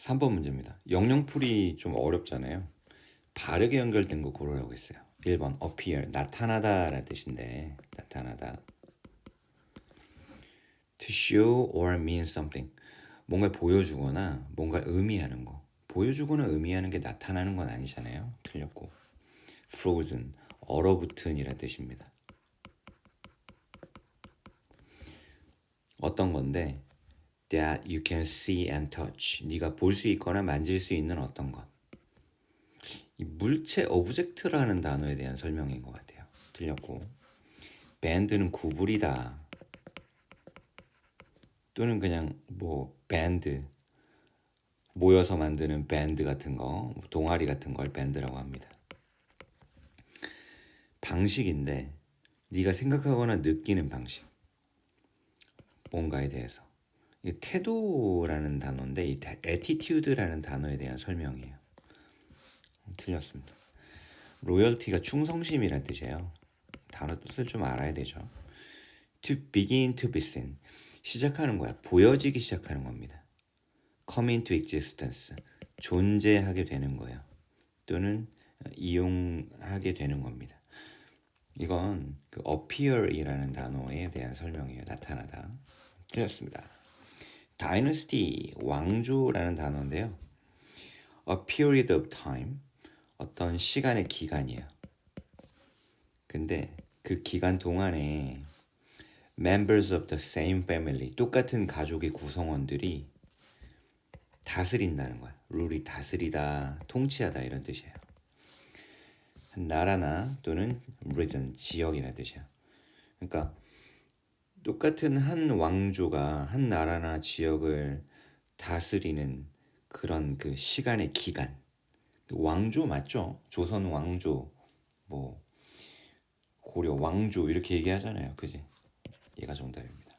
3번 문제입니다. 영영풀이 좀 어렵잖아요. 바르게 연결된 거 고르라고 했어요. 1번 appear 나타나다 라는 뜻인데 나타나다 to show or mean something 뭔가 보여주거나 뭔가 의미하는 거 보여주거나 의미하는 게 나타나는 건 아니잖아요. 틀렸고 frozen 얼어붙은이라는 뜻입니다. 어떤 건데 that you can see and touch 네가 볼 수 있거나 만질 수 있는 어떤 것. 이 물체 오브젝트라는 단어에 대한 설명인 것 같아요. 틀렸고 밴드는 구부리다 또는 그냥 뭐 밴드 모여서 만드는 밴드 같은 거 동아리 같은 걸 밴드라고 합니다. 방식인데 네가 생각하거나 느끼는 방식 뭔가에 대해서 이 태도라는 단어인데 이 attitude라는 단어에 대한 설명이에요. 틀렸습니다. 로열티가 충성심이란 뜻이에요. 단어 뜻을 좀 알아야 되죠. To begin to be seen 시작하는 거야. 보여지기 시작하는 겁니다. Come into existence 존재하게 되는 거예요. 또는 이용하게 되는 겁니다. 이건 그 appear이라는 단어에 대한 설명이에요. 나타나다. 틀렸습니다. Dynasty 왕조라는 단어인데요. a period of time 어떤 시간의 기간이에요. 근데 그 기간 동안에 members of the same family 똑같은 가족의 구성원들이 다스린다는 거야. 룰이 다스리다, 통치하다 이런 뜻이에요. 한 나라나 또는 region 지역이라는 뜻이야. 그러니까 똑같은 한 왕조가 한 나라나 지역을 다스리는 그런 그 시간의 기간. 왕조 맞죠? 조선 왕조, 뭐 고려 왕조 이렇게 얘기하잖아요. 그지? 얘가 정답입니다.